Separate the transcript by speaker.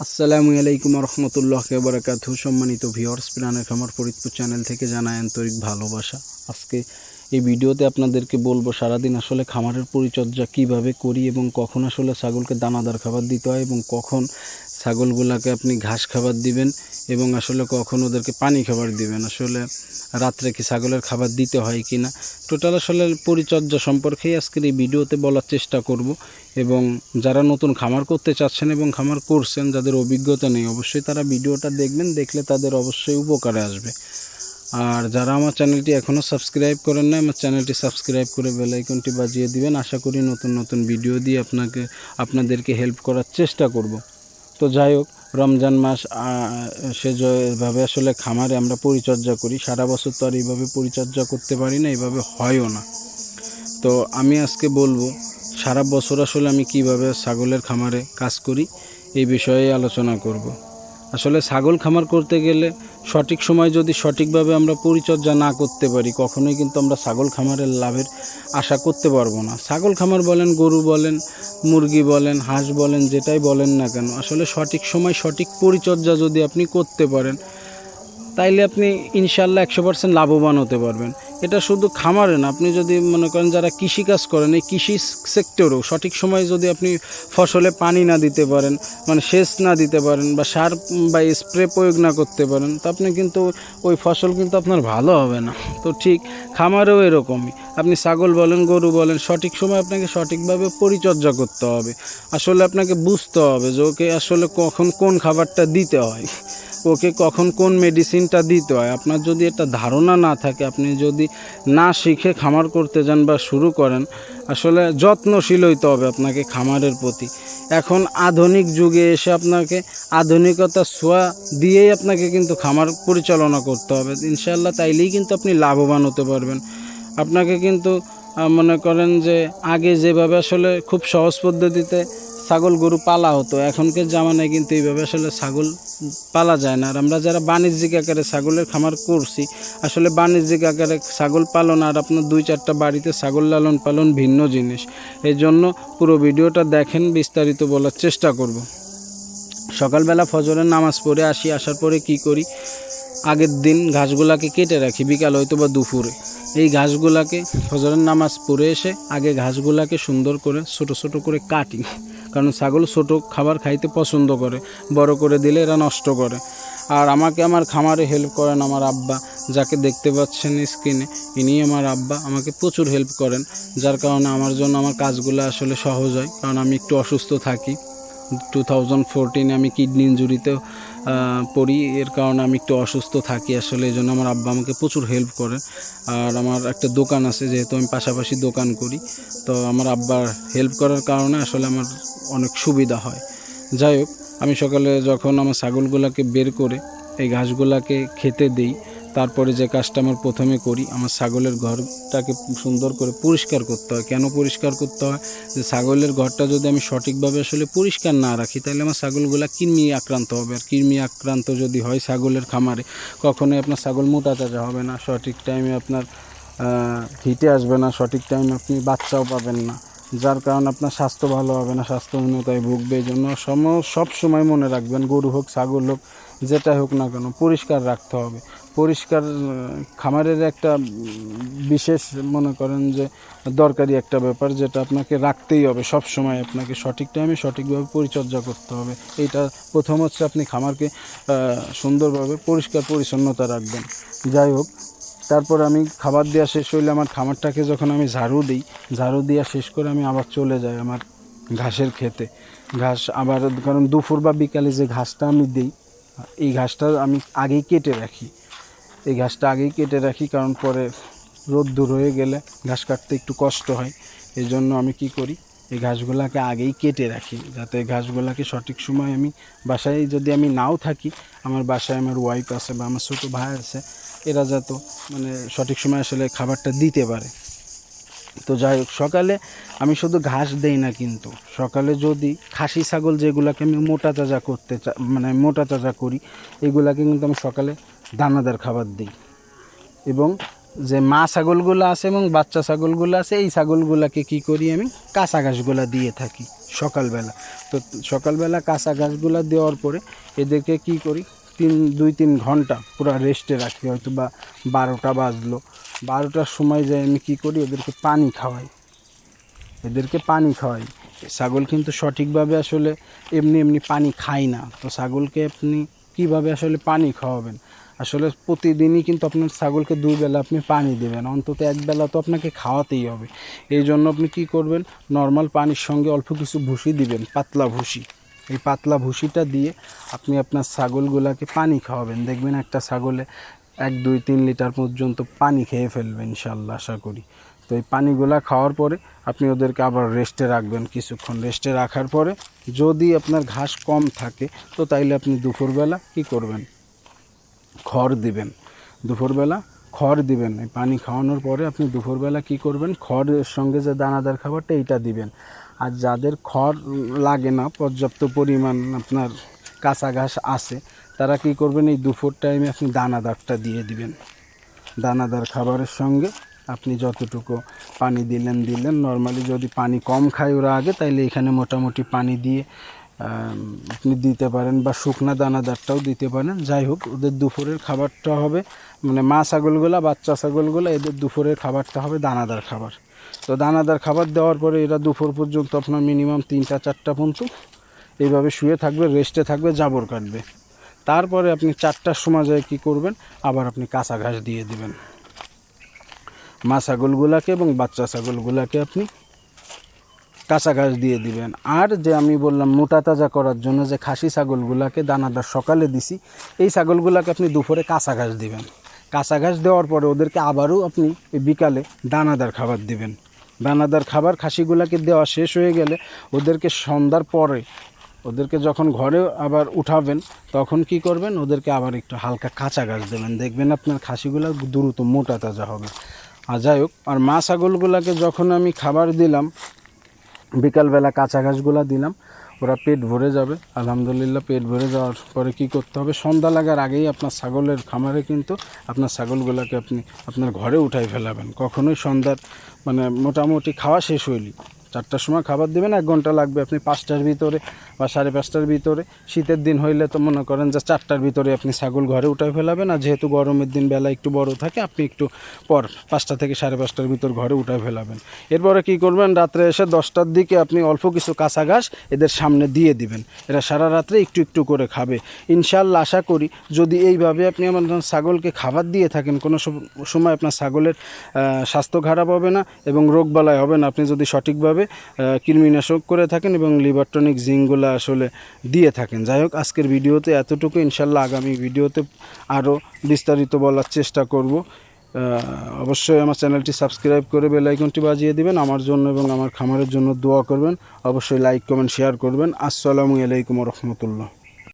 Speaker 1: আসসালামু আলাইকুম রহমতুল্লাহ বারাকাত সম্মানিত ভিওর্স প্রাণের খামার ফরিদপুর চ্যানেল থেকে জানায় আন্তরিক ভালোবাসা। আজকে এই ভিডিওতে আপনাদেরকে বলব, সারাদিন আসলে খামারের পরিচর্যা কীভাবে করি এবং কখন আসলে ছাগলকে দানাদার খাবার দিতে হয় এবং কখন ছাগলগুলাকে আপনি ঘাস খাবার দিবেন এবং আসলে কখন ওদেরকে পানি খাবার দিবেন। আসলে রাত্রে কি ছাগলের খাবার দিতে হয় কি না টোটাল আসলে পরিচর্যা সম্পর্কেই আজকের এই ভিডিওতে বলার চেষ্টা করব এবং যারা নতুন খামার করতে চাচ্ছেন এবং খামার করছেন, যাদের অভিজ্ঞতা নেই, অবশ্যই তারা ভিডিওটা দেখবেন, দেখলে তাদের অবশ্যই উপকারে আসবে। আর যারা আমার চ্যানেলটি এখনও সাবস্ক্রাইব করেন না আমার চ্যানেলটি সাবস্ক্রাইব করে বেল আইকনটি বাজিয়ে দিবেন। আশা করি নতুন নতুন ভিডিও দিয়ে আপনাকে, আপনাদেরকে হেল্প করার চেষ্টা করব। তো যাই হোক, রমজান মাস সে যেভাবে আসলে খামারে আমরা পরিচর্যা করি, সারা বছর তো আর এইভাবে পরিচর্যা করতে পারি না, এইভাবে হয়ও না তো আমি আজকে বলব, সারা বছর আসলে আমি কীভাবে ছাগলের খামারে কাজ করি, এই বিষয়ে আলোচনা করব। আসলে ছাগল খামার করতে গেলে সঠিক সময় যদি সঠিকভাবে আমরা পরিচর্যা না করতে পারি, কখনোই কিন্তু আমরা ছাগল খামারের লাভের আশা করতে পারব না। ছাগল খামার বলেন, গরু বলেন, মুরগি বলেন, হাঁস বলেন, যেটাই বলেন না কেন, আসলে সঠিক সময় সঠিক পরিচর্যা যদি আপনি করতে পারেন, তাইলে আপনি ইনশাল্লাহ একশো পার্সেন্ট লাভবান হতে পারবেন। এটা শুধু খামারে না, আপনি যদি মনে করেন যারা কৃষিকাজ করেন, এই কৃষি সেক্টরেও সঠিক সময়ে যদি আপনি ফসলে পানি না দিতে পারেন মানে সেচ না দিতে পারেন বা সার বা স্প্রে প্রয়োগ না করতে পারেন, তো আপনি কিন্তু ওই ফসল কিন্তু আপনার ভালো হবে না। তো ঠিক খামারেও এরকমই। আপনি ছাগল বলেন, গরু বলেন, সঠিক সময় আপনাকে সঠিকভাবে পরিচর্যা করতে হবে। আসলে আপনাকে বুঝতে হবে যে ওকে আসলে কখন কোন খাবারটা দিতে হয়। ওকে কখন কোন মেডিসিনটা দিতে হয়? আপনার যদি এটা ধারণা না থাকে, আপনি যদি না শিখে খামার করতে যান বা শুরু করেন, আসলে যত্নশীল হইতে হবে আপনাকে খামারের প্রতি। এখন আধুনিক যুগে এসে আপনাকে আধুনিকতার ছোঁয়া দিয়েই আপনাকে কিন্তু খামার পরিচালনা করতে হবে। ইনশাল্লাহ তাইলেই কিন্তু আপনি লাভবান হতে পারবেন। আপনাকে কিন্তু মনে করেন যে আগে যেভাবে আসলে খুব সহজ পদ্ধতিতে ছাগল গরু পালা হতো। এখনকার জামানায় কিন্তু এইভাবে আসলে ছাগল পালা যায় না। আর আমরা যারা বাণিজ্যিক আকারে ছাগলের খামার করছি, আসলে বাণিজ্যিক আকারে ছাগল পালন আর আপনার দুই চারটা বাড়িতে ছাগল লালন পালন ভিন্ন জিনিস। এই জন্য পুরো ভিডিওটা দেখেন, বিস্তারিত বলার চেষ্টা করব। সকালবেলা ফজরের নামাজ পড়ে আসি, আসার পরে কি করি? আগের দিন ঘাসগুলাকে কেটে রাখি, বিকাল হয়তো বা দুপুরে। এই ঘাসগুলাকে ফজরের নামাজ পড়ে এসে আগে ঘাসগুলাকে সুন্দর করে, ছোট ছোট করে কাটি। কারণ ছাগল ছোট খাবার খাইতে পছন্দ করে, বড় করে দিলে এরা নষ্ট করে। আর আমাকে আমার খামারে হেল্প করেন আমার আব্বা, যাকে দেখতে পাচ্ছেন স্ক্রিনে ইনি আমার আব্বা, আমাকে প্রচুর হেল্প করেন, যার কারণে আমার জন্য আমার কাজগুলো আসলে সহজ হয়, কারণ আমি একটু অসুস্থ থাকি। টু থাউজেন্ড ফোরটিনে আমি কিডনি ইঞ্জুরিতেও পড়ি। এর কারণে আমি একটু অসুস্থ থাকি আসলে এই জন্য আমার আব্বা আমাকে প্রচুর হেল্প করে। আর আমার একটা দোকান আছে, যেহেতু আমি পাশাপাশি দোকান করি, তো আমার আব্বার হেল্প করার কারণে আসলে আমার অনেক সুবিধা হয়। যাই হোক, আমি সকালে যখন আমার ছাগলগুলোকে বের করে, এই ঘাসগুলোকে খেতে দিই তারপরে যে কাজটা আমার প্রথমে করি, আমার ছাগলের ঘরটাকে সুন্দর করে পরিষ্কার করতে হয়। কেন পরিষ্কার করতে হয়? যে ছাগলের ঘরটা যদি আমি সঠিকভাবে আসলে পরিষ্কার না রাখি, তাহলে আমার ছাগলগুলা কৃমি আক্রান্ত হবে। আর কৃমি আক্রান্ত যদি হয় ছাগলের খামারে, কখনোই আপনার ছাগল মোটা তাজা হবে না, সঠিক টাইমে আপনার হিটে আসবে না, সঠিক টাইমে আপনি বাচ্চাও পাবেন না। যার কারণে আপনার স্বাস্থ্য ভালো হবে না, স্বাস্থ্য স্বাস্থ্যহীনতায় ভুগবে। এই জন্য সম সব সময় মনে রাখবেন, গরু হোক, ছাগল হোক যেটাই হোক না কেন, পরিষ্কার রাখতে হবে। পরিষ্কার খামারের একটা বিশেষ মনে করেন যে দরকারি একটা ব্যাপার যেটা আপনাকে রাখতেই হবে। সব সময় আপনাকে সঠিক টাইমে সঠিকভাবে পরিচর্যা করতে হবে। এইটা প্রথম হচ্ছে আপনি খামারকে সুন্দরভাবে পরিষ্কার পরিচ্ছন্নতা রাখবেন। যাই হোক, তারপর আমি খাবার দেওয়া শেষ হইলে আমার খামারটাকে যখন আমি ঝাড়ু দিই, ঝাড়ু দেওয়া শেষ করে আমি আবার চলে যাই আমার ঘাসের খেতে ঘাস আবার, কারণ দুপুর বা বিকালে যে ঘাসটা আমি দিই এই ঘাসটা আমি আগেই কেটে রাখি। এই ঘাসটা আগেই কেটে রাখি কারণ পরে রোদ দূর হয়ে গেলে ঘাস কাটতে একটু কষ্ট হয়। এই জন্য আমি কি করি, এই ঘাসগুলোকে আগেই কেটে রাখি যাতে ঘাসগুলোকে সঠিক সময় আমি বাসায় যদি আমি নাও থাকি, আমার বাসায় আমার ওয়াইফ আছে বা আমার ছোটো ভাই আছে, এরা যাতে মানে সঠিক সময় আসলে খাবারটা দিতে পারে। তো যাই হোক, সকালে আমি শুধু ঘাস দেই না কিন্তু। সকালে যদি খাসি, ছাগল যেগুলোকে আমি মোটা তাজা করতে মানে মোটা তাজা করি, এগুলাকে কিন্তু আমি সকালে দানাদার খাবার দিই। এবং যে মা ছাগলগুলো আছে এবং বাচ্চা ছাগলগুলো আছে, এই ছাগলগুলোকে কি করি আমি, কাঁচা ঘাসগুলো দিয়ে থাকি সকালবেলা। তো সকালবেলা কাঁচা ঘাসগুলো দেওয়ার পরে এদেরকে কি করি, তিন, দুই, তিন ঘণ্টা পুরো রেস্টে রাখি হয়তো বা বারোটা বাজলো। বারোটার সময় যাই আমি কি করি, ওদেরকে পানি খাওয়াই। এদেরকে পানি খাওয়াই। ছাগল কিন্তু সঠিকভাবে আসলে এমনি এমনি পানি খায় না। তো ছাগলকে আপনি কীভাবে আসলে পানি খাওয়াবেন? আসলে প্রতিদিনই কিন্তু আপনার ছাগলকে দুই বেলা আপনি পানি দেবেন। অন্তত এক বেলা তো আপনাকে খাওয়াতেই হবে। এই জন্য আপনি কি করবেন? নর্মাল পানির সঙ্গে অল্প কিছু ভুসি দিবেন, পাতলা ভুসি। এই পাতলা ভুসিটা দিয়ে আপনি আপনার ছাগলগুলাকে পানি খাওয়াবেন। দেখবেন একটা ছাগলে এক, দুই, তিন লিটার পর্যন্ত পানি খেয়ে ফেলবে ইনশাল্লাহ আশা করি। তো এই পানিগুলা খাওয়ার পরে আপনি ওদেরকে আবার রেস্টে রাখবেন কিছুক্ষণ। রেস্টে রাখার পরে যদি আপনার ঘাস কম থাকে, তো তাইলে আপনি দুপুরবেলা কি করবেন? খড় দিবেন। দুপুরবেলা খড় দিবেন। এই পানি খাওয়ানোর পরে আপনি দুপুরবেলা কি করবেন? খড়ের সঙ্গে যে দানাদার খাবারটা, এইটা দিবেন। আর যাদের খড় লাগে না, পর্যাপ্ত পরিমাণ আপনার কাঁচা ঘাস আছে তারা কি করবেন? এই দুপুর টাইমে আপনি দানাদারটা দিয়ে দিবেন। দানাদার খাবারের সঙ্গে আপনি যতটুকু পানি দিলেন দিলেন। নর্মালি যদি পানি কম খায় ওরা আগে, তাইলে এখানে মোটামুটি পানি দিয়ে আপনি দিতে পারেন বা শুকনা দানাদারটাও দিতে পারেন। যাই হোক, ওদের দুপুরের খাবারটা হবে মানে মা ছাগলগুলা, বাচ্চা ছাগলগুলা, এদের দুপুরের খাবারটা হবে দানাদার খাবার। তো দানাদার খাবার দেওয়ার পরে এরা দুপুর পর্যন্ত আপনার মিনিমাম তিনটা, চারটা পর্যন্ত এইভাবে শুয়ে থাকবে রেস্টে থাকবে, জাবর কাটবে। তারপরে আপনি চারটার সময় যায় কী করবেন? আবার আপনি কাঁচা ঘাস দিয়ে দিবেন। মা ছাগলগুলাকে এবং বাচ্চা ছাগলগুলাকে আপনি কাঁচা ঘাস দিয়ে দিবেন। আর যে আমি বললাম, মোটা তাজা করার জন্য যে খাসি ছাগলগুলাকে দানাদার সকালে দিছি, এই ছাগলগুলাকে আপনি দুপুরে কাঁচা ঘাস দিবেন। কাঁচা ঘাস দেওয়ার পরে ওদেরকে আবারও আপনি বিকালে দানাদার খাবার দিবেন। দানাদার খাবার খাসিগুলাকে দেওয়া শেষ হয়ে গেলে ওদেরকে সন্ধ্যার পরে ওদেরকে যখন ঘরে আবার উঠাবেন, তখন কি করবেন? ওদেরকে আবার একটু হালকা কাঁচা ঘাস দেবেন। দেখবেন আপনার খাসিগুলো দ্রুত মোটা তাজা হবে। আর যাই হোক, আর মা ছাগলগুলাকে যখন আমি খাবার দিলাম, বিকালবেলা কাঁচা ঘাসগুলা দিলাম, ওরা পেট ভরে যাবে। আলহামদুলিল্লাহ, পেট ভরে যাওয়ার পরে কি করতে হবে? সন্ধ্যা লাগার আগেই আপনার ছাগলের খামারে কিন্তু আপনার ছাগলগুলোকে আপনি আপনার ঘরে উঠাই ফেলাবেন। কখনোই সন্ধ্যার মানে মোটামুটি খাওয়া শেষ হইলি চারটার সময় খাবার দেবেন, এক ঘণ্টা লাগবে। আপনি পাঁচটার ভিতরে বা সাড়ে পাঁচটার ভিতরে। শীতের দিন হইলে তো মনে করেন যে চারটার ভিতরে আপনি ছাগল ঘরে উঠাই ফেলাবেন। আর যেহেতু গরমের দিন বেলা একটু বড় থাকে, আপনি একটু পর পাঁচটা থেকে সাড়ে পাঁচটার ভিতর ঘরে উঠাই ফেলাবেন। এরপরে কি করবেন? রাত্রে এসে দশটার দিকে আপনি অল্প কিছু কাঁচা ঘাস এদের সামনে দিয়ে দিবেন। এরা সারা রাত্রে একটু একটু করে খাবে। ইনশাল্লাহ আশা করি যদি এইভাবে আপনি আমার ছাগলকে খাবার দিয়ে থাকেন, কোনো সময় আপনার ছাগলের স্বাস্থ্য খারাপ হবে না এবং রোগবালাই হবে না। আপনি যদি সঠিকভাবে কৃমিনাশক করে থাকেন এবং লিবারটনিক জিঙ্কগুলো আসলে দিয়ে থাকেন। যাই হোক, আজকের ভিডিওতে এতটুকু। ইনশাল্লাহ আগামী ভিডিওতে আরও বিস্তারিত বলার চেষ্টা করব। অবশ্যই আমার চ্যানেলটি সাবস্ক্রাইব করে বেলাইকনটি বাজিয়ে দিবেন আমার জন্য এবং আমার খামারের জন্য দোয়া করবেন। অবশ্যই লাইক, কমেন্ট, শেয়ার করবেন। আসসালামু আলাইকুম রহমতুল্লাহ।